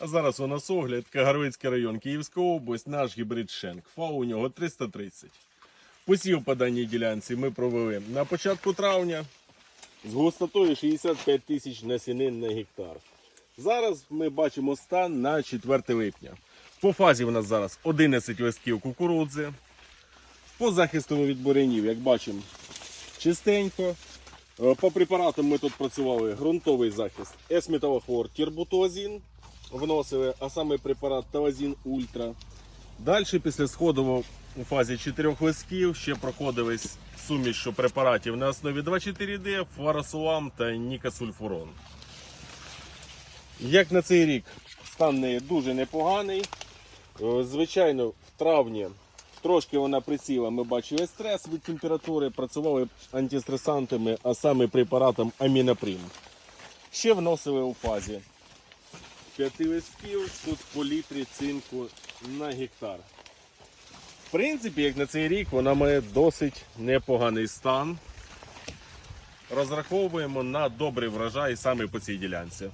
А зараз у нас огляд Кагарвицький район, Київська область, наш гібрид Шенк. ФАО у нього 330. Посів по даній ділянці ми провели на початку травня з густотою 65 тисяч насінин на гектар. Зараз ми бачимо стан на 4 липня. По фазі у нас зараз 11 листків кукурудзи. По захисту від бурянів, як бачимо, чистенько. Е, По препаратам ми тут працювали ґрунтовий захист С-металохлор тірбутозін вносили, а саме препарат Талазін Ультра. Далі після сходу у фазі 4 листків ще проходились суміш препаратів на основі 2,4D, флоросулам та нікасульфурон. Як на цей рік стан неї дуже непоганий. Е, Звичайно, в травні трошки вона присіла. Ми бачили стрес від температури, працювали антистресантами, а саме препаратом аміноприм. Ще вносили у фазі 5 листків, тут по літрі цинку на гектар. В принципі, як на цей рік, вона має досить непоганий стан. Розраховуємо на добрий врожай саме по цій ділянці.